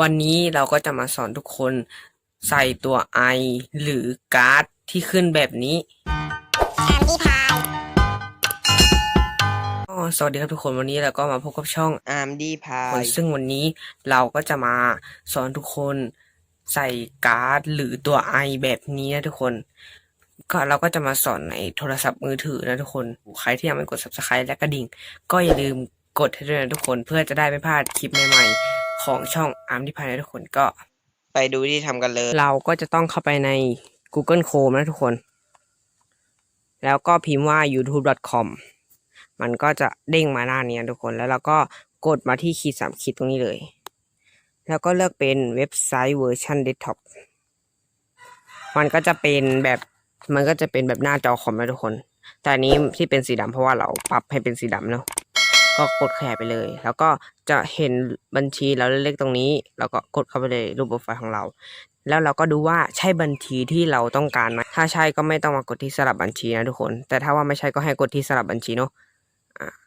วันนี้เราก็จะมาสอนทุกคนใส่ตัว I หรือการ์ดที่ขึ้นแบบนี้แอนดี้พายอ๋อสวัสดีครับทุกคนวันนี้เราก็มาพบกับช่องอาร์มดีพาคนยซึ่งวันนี้เราก็จะมาสอนทุกคนใส่การ์ดหรือตัว I แบบนี้นะทุกคน ก็เราก็จะมาสอนในโทรศัพท์มือถือนะทุกคน ใครที่ยังไม่กด subscribe และกระดิ่ง ก็อย่าลืมกดให้ด้วยนะทุกคนเพื่อจะได้ไม่พลาดคลิปใหม่ๆ ของช่องอาร์มที่พายนะทุกคนก็ ไปดูที่ทำกันเลย เราก็จะต้องเข้าไปใน Google Chrome นะทุกคน แล้วก็พิมพ์ว่า youtube.com มันก็จะเด้งมาหน้านี้นะทุกคนแล้วเราก็กดมาที่ขีดสามขีดตรงนี้เลย แล้วก็เลือกเป็นเว็บไซต์เวอร์ชันเดสก์ท็อปมันก็จะเป็นแบบมันก็จะเป็นแบบหน้าจอคอมนะทุกคน แต่อันนี้ที่เป็นสีดำเพราะว่าเราปรับให้เป็นสีดำเนาะ ก็กดขยายไปเลย แล้วก็จะเห็นบัญชีเราเล็กๆตรงนี้ แล้วก็กดเข้าไปเลยรูปโปรไฟล์ของเรา แล้วเราก็ดูว่าใช่บัญชีที่เราต้องการไหมถ้าใช่ก็ไม่ต้องมากดที่สลับบัญชีนะทุกคน แต่ถ้าว่าไม่ใช่ก็ให้กดที่สลับบัญชีเนาะ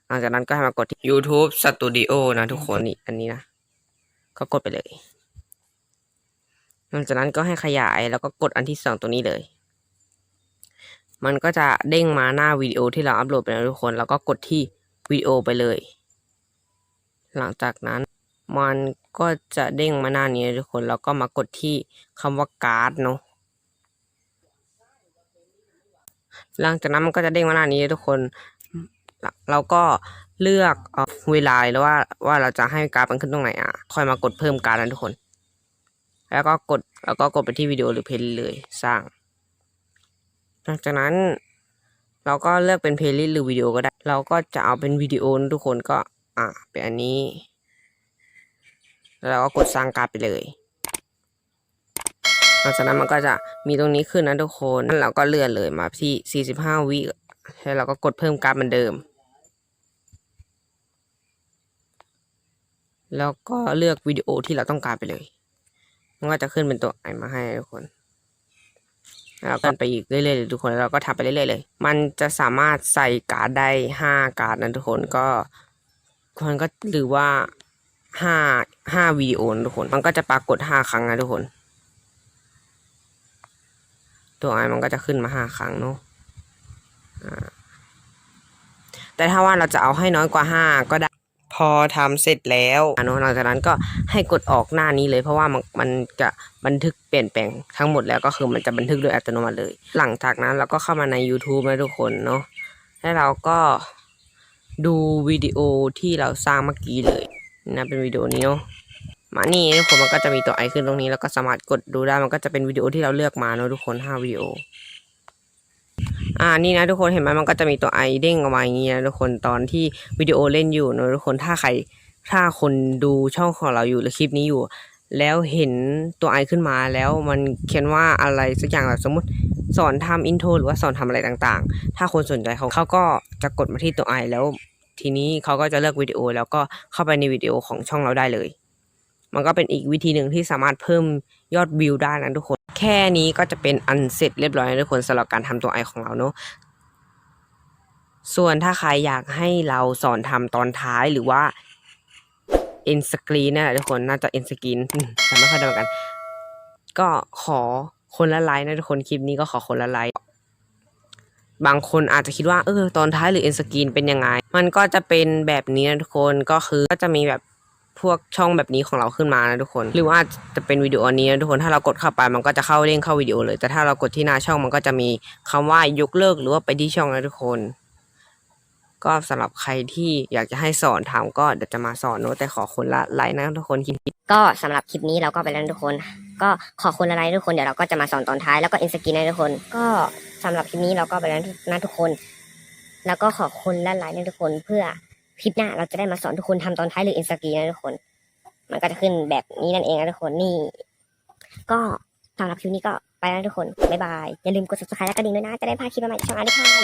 หลังจากนั้นก็ให้มากดที่ YouTube Studio นะทุกคนนี่อันนี้นะ ก็กดไปเลย หลังจากนั้นก็ให้ขยายแล้วก็กดอันที่สองตัวนี้เลยมันก็จะเด้งมาหน้าวิดีโอที่เราอัปโหลดไปแล้วทุกคน แล้วก็กดที่ วิดีโอไปเลย หลังจากนั้นมันก็จะเด้งมาหน้านี้ทุกคนแล้วก็มากดที่คำว่าการ์ดเนาะหลังจากนั้นมันก็จะเด้งมาหน้านี้ทุกคนเราก็เลือกเอ่อเวลาเลยว่าว่าเราจะให้การ์ดมันขึ้นตรงไหนอะค่อยมากดเพิ่มการ์ดนะทุกคน แล้วก็กดแล้วก็กดไปที่วิดีโอหรือเพลย์เลยสร้าง หลังจากนั้น เราก็เลือกเป็นเพลย์ลิสต์หรือวิดีโอก็ได้ เราก็จะเอาเป็นวิดีโอนะทุกคนก็อะเป็นอันนี้ แล้วเราก็กดสร้างการ์ดไปเลยหลังจากนั้นมันก็จะมีตรงนี้ขึ้นนะทุกคนแล้วเราก็เลื่อนเลยมาที่ 45 วิแล้วเราก็กดเพิ่มการ์ดเหมือนเดิม แล้วก็เลือกวิดีโอที่เราต้องการไปเลย มันก็จะขึ้นเป็นตัวไอมาให้ทุกคน แล้วก็ไปอีกเรื่อยๆเลยทุกคนแล้วเราก็ทำไปเรื่อยๆเลย มันจะสามารถใส่การ์ดได้ห้าการ์ดนะทุกคนก็มันก็หรือว่าห้าห้าวิดีโอนะทุกคน มันก็จะปรากฏห้าครั้งนะทุกคน ตัวไอมันก็จะขึ้นมาห้าครั้งเนาะอ่าแต่ถ้าว่าเราจะเอาให้น้อยกว่าห้าก็ได้พ อทำเสร็จแล้วเนอะหลังจากนั้นก็ให้กดออกหน้านี้เลยเพราะว่ามันมันจะบันทึกเปลี่ยนแปลงทั้งหมดแล้วก็คือมันจะบันทึกโดยอัตโนมัติเลย หลังจากนั้นเราก็เข้ามาใน YouTube นะทุกคนเนาะแล้วเราก็ดูวิดีโอที่เราสร้างเมื่อกี้เลยนะเป็นวิดีโอนี้เนาะมานี่ทุกคนมันก็จะมีตัวไอขึ้นตรงนี้แล้วก็สามารถกดดูได้มันก็จะเป็นวิดีโอที่เราเลือกมาเนาะทุกคนห้าวิดีโอ อ่านี่นะทุกคนเห็นไหมมันก็จะมีตัวไอเด้งออกมาอย่างนี้นะทุกคนตอนที่วิดีโอเล่นอยู่นะทุกคนถ้าใครถ้าคนดูช่องของเราอยู่หรือคลิปนี้อยู่ แล้วเห็นตัวไอขึ้นมาแล้วมันเขียนว่าอะไรสักอย่างแบบสมมติสอนทำอินโทรหรือว่าสอนทำอะไรต่างๆ ถ้าคนสนใจเขาเขาก็จะกดมาที่ตัวไอแล้ว ทีนี้เขาก็จะเลือกวิดีโอแล้วก็เข้าไปในวิดีโอของช่องเราได้เลย มันก็เป็นอีกวิธีหนึ่งที่สามารถเพิ่มยอดวิวได้นะทุกคน แค่นี้ก็จะเป็นอันเสร็จเรียบร้อยนะทุกคนสำหรับการทำตัวไอของเราเนาะส่วนถ้าใครอยากให้เราสอนทำตอนท้ายหรือว่าเอ็นสกรีนนั่นแหละทุกคนน่าจะเอ็นสกรีนจำไม่ค่อยได้เหมือนกัน ก็ขอคนละไลค์นะทุกคนคลิปนี้ก็ขอคนละไลค์บางคนอาจจะคิดว่าเออตอนท้ายหรือเอ็นสกรีนเป็นยังไง มันก็จะเป็นแบบนี้นะทุกคนก็คือก็จะมีแบบ พวกช่องแบบนี้ของเราขึ้นมานะทุกคน หรือว่าจะเป็นวิดีโอนี้นะทุกคนถ้าเรากดเข้าไปมันก็จะเข้าเด้งเข้าวิดีโอเลย แต่ถ้าเรากดที่หน้าช่องมันก็จะมีคำว่ายกเลิกหรือว่าไปที่ช่องนะทุกคน ก็สำหรับใครที่อยากจะให้สอนทำก็เดี๋ยวจะมาสอนเนอะแต่ขอคนละไลน์นะทุกคนคลิปก็สำหรับคลิปนี้เราก็ไปแล้วทุกคน ก็ขอคนละไลค์ทุกคนเดี๋ยวเราก็จะมาสอนตอนท้ายแล้วก็อินสกินให้ทุกคน ก็สำหรับคลิปนี้เราก็ไปแล้วนะทุกคน แล้วก็ขอคนละไลค์นะทุกคนเพื่อ คลิปหน้าเราจะได้มาสอนทุกคนทำตอนท้ายหรืออินสกีนะทุกคน มันก็จะขึ้นแบบนี้นั่นเองนะทุกคนนี่ ก็สำหรับคลิปนี้ก็ไปแล้วทุกคนบ๊ายบายอย่าลืมกด subscribe และกระดิ่งด้วยนะจะได้พลาดคลิปใหม่ๆช่องอาร์ตพาย